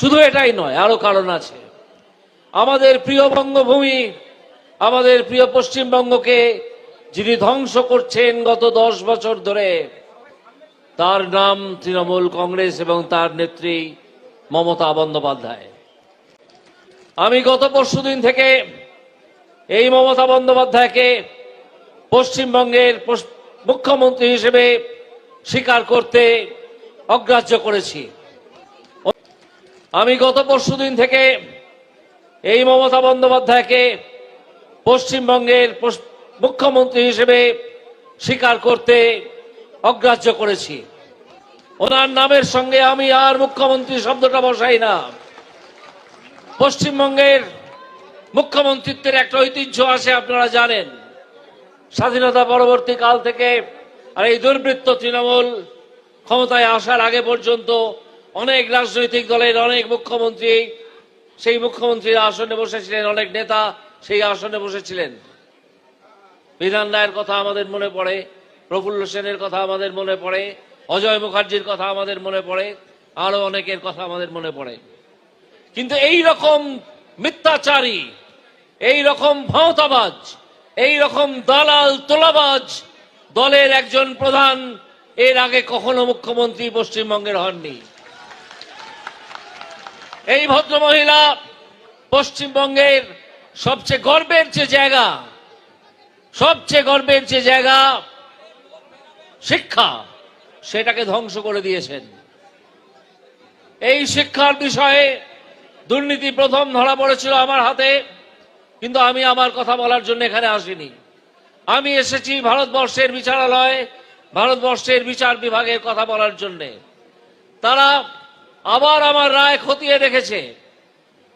শুধু এটাই নয়, আরও কারণ আছে। আমাদের প্রিয় বঙ্গভূমি, আমাদের প্রিয় পশ্চিমবঙ্গকে যিনি ধ্বংস করছেন গত দশ বছর ধরে, তার নাম তৃণমূল কংগ্রেস এবং তার নেত্রী মমতা বন্দ্যোপাধ্যায়। আমি গত পরশুদিন থেকে এই মমতা বন্দ্যোপাধ্যায়কে পশ্চিমবঙ্গের মুখ্যমন্ত্রী হিসেবে স্বীকার করতে অগ্রাহ্য করেছি। আমি গত পরশুদিন থেকে এই মমতা বন্দ্যোপাধ্যায়কে পশ্চিমবঙ্গের মুখ্যমন্ত্রী হিসেবে স্বীকার করতে অগ্রাহ্য করেছি। ওনার নামের সঙ্গে আমি আর মুখ্যমন্ত্রী শব্দটা বসাই না। পশ্চিমবঙ্গের মুখ্যমন্ত্রিত্বের একটা ঐতিহ্য আছে, আপনারা জানেন। স্বাধীনতা পরবর্তী কাল থেকে আর এই দুর্বৃত্ত তৃণমূল ক্ষমতায় আসার আগে পর্যন্ত অনেক রাজনৈতিক দলের অনেক মুখ্যমন্ত্রী, সেই মুখ্যমন্ত্রীর আসনে বসেছিলেন অনেক নেতা, সেই আসনে বসেছিলেন। বিধান রায়ের কথা আমাদের মনে পড়ে, প্রফুল্ল সেনের কথা আমাদের মনে পড়ে, অজয় মুখার্জির কথা আমাদের মনে পড়ে, আরও অনেকের কথা আমাদের মনে পড়ে। কিন্তু এই রকম মিথ্যাচারী, এই রকম ভাঁওতাবাজ, এই রকম দালাল তোলাবাজ, দলের একজন প্রধান, এর আগে কখনো মুখ্যমন্ত্রী পশ্চিমবঙ্গের হননি। এই ভদ্রমহিলা পশ্চিমবঙ্গের সবচেয়ে গর্বের যে জায়গা, সবচেয়ে গর্বের যে জায়গা শিক্ষা, সেটাকে ধ্বংস করে দিয়েছেন। এই শিক্ষার বিষয়ে দুর্নীতি প্রথম ধরা পড়েছিল আমার হাতে, কিন্তু আমি আমার কথা বলার জন্য এখানে আসিনি। আমি এসেছি ভারতবর্ষের বিচারালয়, ভারতবর্ষের বিচার বিভাগের কথা বলার জন্য। তারা আবার আমার রায় খতিয়ে দেখেছে।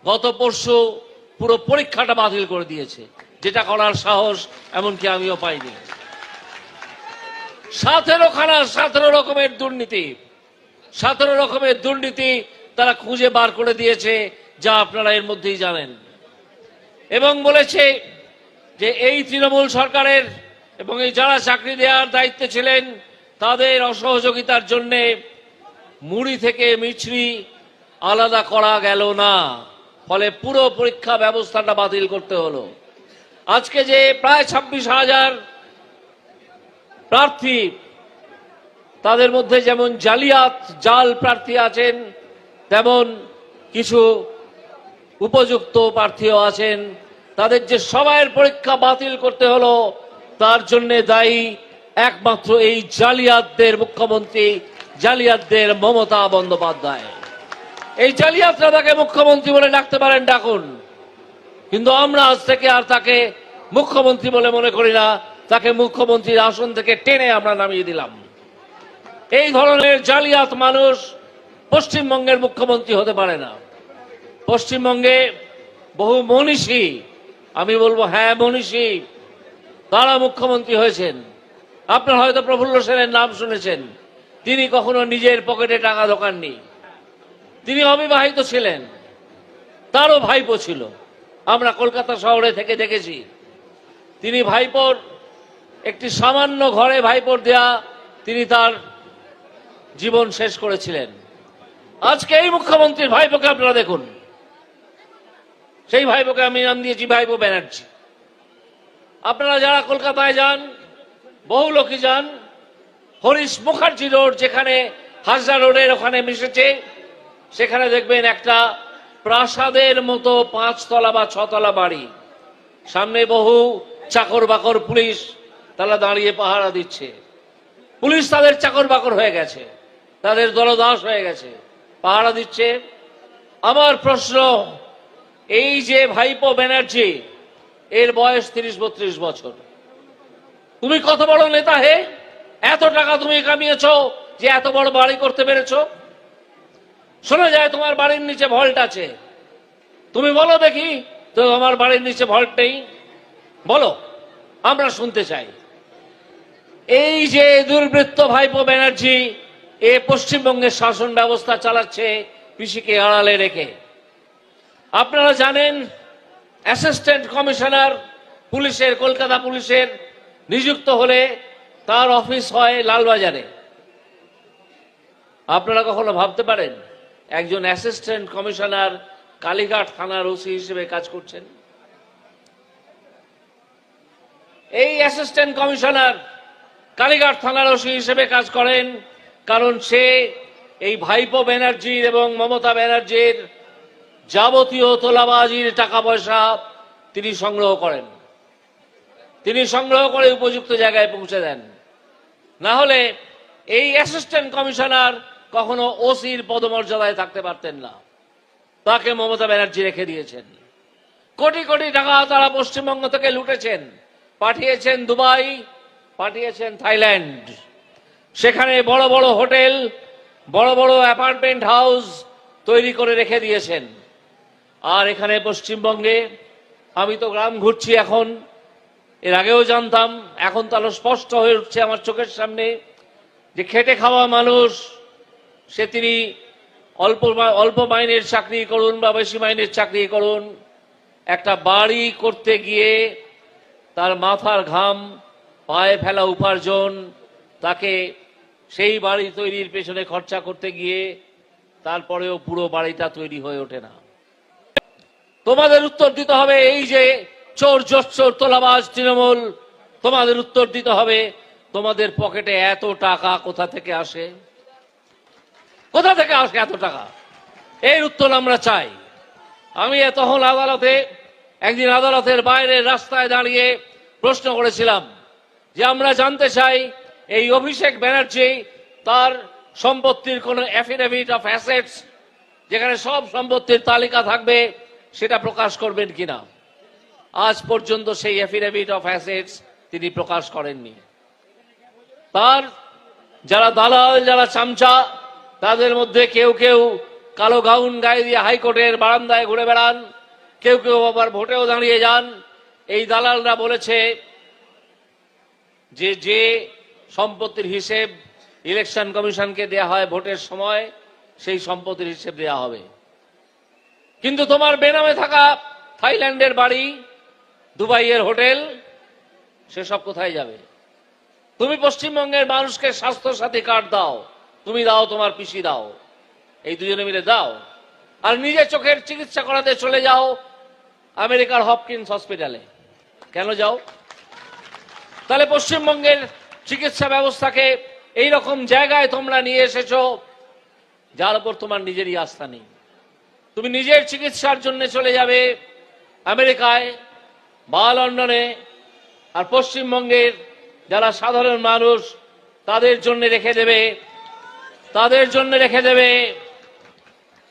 গত পরশু পুরো পরীক্ষাটা বাতিল করে দিয়েছে। যেটা করার সাহস এমনকি আমিও পাইনি। সতেরো খানা সতেরো রকমের দুর্নীতি। সতেরো রকমের দুর্নীতি তারা খুঁজে বার করে দিয়েছে, যা আপনারা এর মধ্যেই জানেন। এবং বলেছে যে এই তৃণমূল সরকারের এবং এই যারা চাকরি দেওয়ার দায়িত্বে ছিলেন, তাদের অসহযোগিতার জন্যে মুড়ি থেকে মিছরি আলাদা করা গেল না। ফলে পুরো পরীক্ষা ব্যবস্থাটা বাতিল করতে হলো। আজকে যে প্রায় ছাব্বিশ হাজার প্রার্থী তাদের মধ্যে যেমন জালিয়াত জাল প্রার্থী আছেন, তেমন কিছু উপযুক্ত প্রার্থীও আছেন। তাদের যে সবাইয়ের পরীক্ষা বাতিল করতে হলো, তার জন্য দায়ী একমাত্র এই জালিয়াতদের মুখ্যমন্ত্রী জালিয়াতদের মমতা বন্দ্যোপাধ্যায়। এই জালিয়াতরা তাকে মুখ্যমন্ত্রী বলে ডাকতে পারেন, ডাকুন। কিন্তু আমরা আজ থেকে আর তাকে মুখ্যমন্ত্রী বলে মনে করি না, তাকে মুখ্যমন্ত্রীর আসন থেকে টেনে আমরা নামিয়ে দিলাম। এই ধরনের জালিয়াত মানুষ পশ্চিমবঙ্গের মুখ্যমন্ত্রী হতে পারে না। পশ্চিমবঙ্গে বহু মনীষী, আমি বলব হ্যাঁ মনীষী, তারা মুখ্যমন্ত্রী হয়েছেন। আপনার হয়তো প্রফুল্ল সেনের নাম শুনেছেন। তিনি কখনো নিজের পকেটে টাকা ঢোকাননি। তিনি অবিবাহিত ছিলেন। তারও ভাইপো ছিল। আমরা কলকাতা শহরে থেকে দেখেছি। তিনি ভাইপোর একটি সামান্য ঘরে ভাইপোর দেয়া তিনি তার জীবন শেষ করেছিলেন। আজকে এই মুখ্যমন্ত্রীর ভাইপোকে আপনারা দেখুন। সেই ভাইপোকে আমি নাম দিয়েছি ভাইপো ব্যানার্জি। আপনারা যারা কলকাতায় যান, বহু লোকই যান হরিশ মুখার্জি রোড, যেখানে হাজরা রোডের ওখানে মিশেছে, সেখানে দেখবেন একটা প্রাসাদের মতো পাঁচতলা বা ছতলা বাড়ি। সামনে বহু চাকর বাকর পুলিশ তারা দাঁড়িয়ে পাহারা দিচ্ছে। পুলিশ তাদের চাকর বাকর হয়ে গেছে, তাদের দলদাস হয়ে গেছে, পাহারা দিচ্ছে। আমার প্রশ্ন, এই যে ভাইপো ব্যানার্জি, এর বয়স তিরিশ বত্রিশ বছর। তুমি কত বড় নেতা হে? এত টাকা তুমি কামিয়েছ যে এত বড় বাড়ি করতে পেরেছ? শোনা যায় তোমার বাড়ির নিচে ভল্ট আছে। তুমি বলো দেখি, তো আমার বাড়ির নিচে ভল্ট নেই। বলো, আমরা শুনতে চাই। এই যে দুর্বৃত্ত ভাইপো ব্যানার্জি, এ পশ্চিমবঙ্গের শাসন ব্যবস্থা চালাচ্ছে পিসিকে আড়ালে রেখে। আপনারা জানেন অ্যাসিস্ট্যান্ট কমিশনার পুলিশের, কলকাতা পুলিশের নিযুক্ত হলে তার অফিস হয় লালবাজারে। আপনারা কখনো ভাবতে পারেন, একজন অ্যাসিস্ট্যান্ট কমিশনার কালীঘাট থানার ওসি হিসেবে কাজ করছেন? এই অ্যাসিস্ট্যান্ট কমিশনার কালীঘাট থানার ওসি হিসেবে কাজ করেন কারণ সে এই ভাইপো ব্যানার্জির এবং মমতা ব্যানার্জির যাবতীয় তোলাবাজির টাকা পয়সা তিনি সংগ্রহ করেন। তিনি সংগ্রহ করে উপযুক্ত জায়গায় পৌঁছে দেন। না হলে এই অ্যাসিস্ট্যান্ট কমিশনার কখনো ওসির পদমর্যাদায় থাকতে পারতেন না। তাকে মমতা ব্যানার্জি রেখে দিয়েছেন। কোটি কোটি টাকা তারা পশ্চিমবঙ্গ থেকে লুটেছেন। পাঠিয়েছেন দুবাই, পাঠিয়েছেন থাইল্যান্ড। সেখানে বড় বড় হোটেল, বড় বড় অ্যাপার্টমেন্ট হাউস তৈরি করে রেখে দিয়েছেন। আর এখানে পশ্চিমবঙ্গে আমি তো গ্রাম ঘুরছি এখন। এর আগেও জানতাম, এখন তো তাহলে স্পষ্ট হয়ে উঠছে আমার চোখের সামনে, যে খেটে খাওয়া মানুষ, সে তিনি অল্প অল্প মাইনের চাকরি করুন বা বেশি মাইনের চাকরি করুন, একটা বাড়ি করতে গিয়ে তার মাথার ঘাম, পায়ে ফেলা উপার্জন, তাকে সেই বাড়ি তৈরির পেছনে খরচা করতে গিয়ে তারপরেও পুরো বাড়িটা তৈরি হয়ে ওঠে না। তোমাদের উত্তর দিতে হবে এই যে চোর জোচ্চোর তোলাবাজ, তৃণমূল, তোমাদের উত্তর দিতে হবে। তোমাদের পকেটে এত টাকা কোথা থেকে আসে? কোথা থেকে আসে এত টাকা? এর উত্তর আমরা চাই। আমি তখন আদালতে, একদিন আদালতের বাইরে রাস্তায় দাঁড়িয়ে প্রশ্ন করেছিলাম যে আমরা জানতে চাই, এই অভিষেক ব্যানার্জি তার সম্পত্তির কোন অ্যাফিডেভিট অফ অ্যাসেটস যেখানে সব সম্পত্তির তালিকা থাকবে, সেটা প্রকাশ করবেন কিনা? আজ পর্যন্ত সেই অ্যাফিডেভিট অফ অ্যাসেটস তিনি প্রকাশ করেননি। তার যারা দালাল, যারা চামচা, তাদের মধ্যে কেউ কেউ কালো গাউন গায়ে দিয়ে হাইকোর্টের বারান্দায় ঘুরে বেড়ান, কেউ কেউ আবার ভোটেও দাঁড়িয়ে যান। এই দালালরা বলেছে যে যে সম্পত্তির হিসেব ইলেকশন কমিশনকে দেয়া হয় ভোটের সময়, সেই সম্পত্তির হিসেব দেয়া হবে। কিন্তু তোমার বেনামে থাকা থাইল্যান্ডের বাড়ি দুবাইয়ের হোটেল, সেসব কোথায় যাবে? তুমি পশ্চিমবঙ্গের মানুষকে স্বাস্থ্য সাথী কার্ড দাও। তুমি দাও তোমার পিসি দাও। এই দুজনে মিলে দাও আর নিজে চোখের চিকিৎসা করাতে চলে যাও আমেরিকার হপকিন্স হসপিটালে। কেন যাও? তাহলে পশ্চিমবঙ্গের চিকিৎসা ব্যবস্থাকে এই রকম জায়গায় তোমরা নিয়ে এসেছ, যার উপর তোমার নিজেরই আস্থা নেই। তুমি নিজের চিকিৎসার জন্য চলে যাবে আমেরিকায় বা লন্ডনে আর পশ্চিমবঙ্গের যারা সাধারণ মানুষ, তাদের জন্য রেখে দেবে, তাদের জন্য রেখে দেবে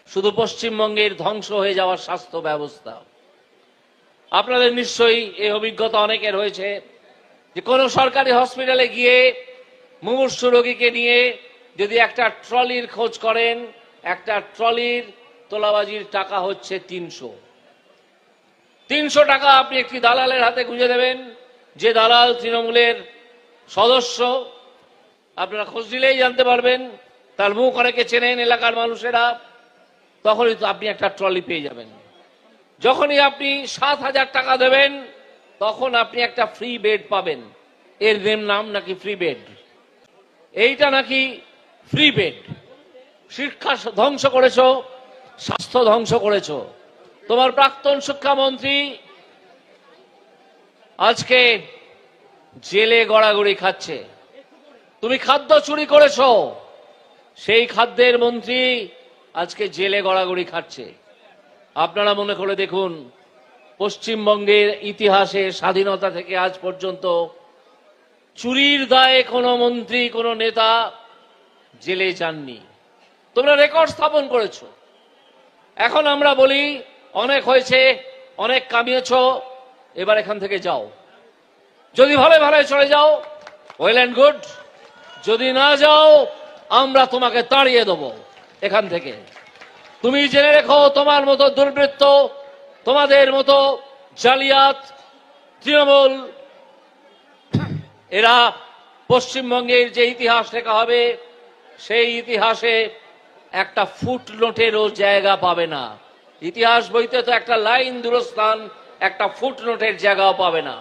শুধু পশ্চিমবঙ্গের ধ্বংস হয়ে যাওয়ার স্বাস্থ্য ব্যবস্থা। আপনাদের নিশ্চয়ই এই অভিজ্ঞতা অনেকের হয়েছে যে কোনো সরকারি হসপিটালে গিয়ে মুমূর্ষ রোগীকে নিয়ে যদি একটা ট্রলির খোঁজ করেন, একটা ট্রলির তোলাবাজির টাকা হচ্ছে তিনশো। তিনশো টাকা আপনি একটি দালালের হাতে গুঁজে দেবেন। যে দালাল তৃণমূলের সদস্য, আপনারা খোঁজ নিলেই জানতে পারবেন, তার মুখ অনেকে চেনেন এলাকার মানুষেরা, তখনই তো আপনি একটা ট্রলি পেয়ে যাবেন। যখনই আপনি সাত হাজার টাকা দেবেন, তখন আপনি একটা ফ্রি বেড পাবেন। এর নেম নাম নাকি ফ্রি বেড এইটা নাকি ফ্রি বেড শিক্ষা ধ্বংস করেছ, স্বাস্থ্য ধ্বংস করেছ। তোমার প্রাক্তন শিক্ষামন্ত্রী, আজকে জেলে গড়াগড়ি খাচ্ছে। তুমি খাদ্য চুরি করেছ, সেই খাদ্যের মন্ত্রী আজকে জেলে গড়াগড়ি খাচ্ছে। আপনারা মনে করে দেখুন, পশ্চিমবঙ্গের ইতিহাসে স্বাধীনতা থেকে আজ পর্যন্ত চুরির দায়ে কোনো মন্ত্রী, কোনো নেতা জেলে যাননি। তোমরা রেকর্ড স্থাপন করেছ। এখন আমরা বলি অনেক হয়েছে, অনেক কামিয়েছ, এবার এখান থেকে যাও। যদি ভালো ভালো চলে যাও ওয়েল অ্যান্ড গুড যদি না যাও, আমরা তোমাকে তাড়িয়ে দেবো এখান থেকে। তুমি জেনে রেখো, তোমার মতো দুর্বৃত্ত, তোমাদের মতো জালিয়াত, তৃণমূল, এরা পশ্চিমবঙ্গের যে ইতিহাস লেখা হবে, সেই ইতিহাসে একটা ফুট ফুটনোটেরও জায়গা পাবে না। ইতিহাস বইতে তো একটা লাইন দূরস্থান একটা ফুটনোটের জায়গাও পাবে না।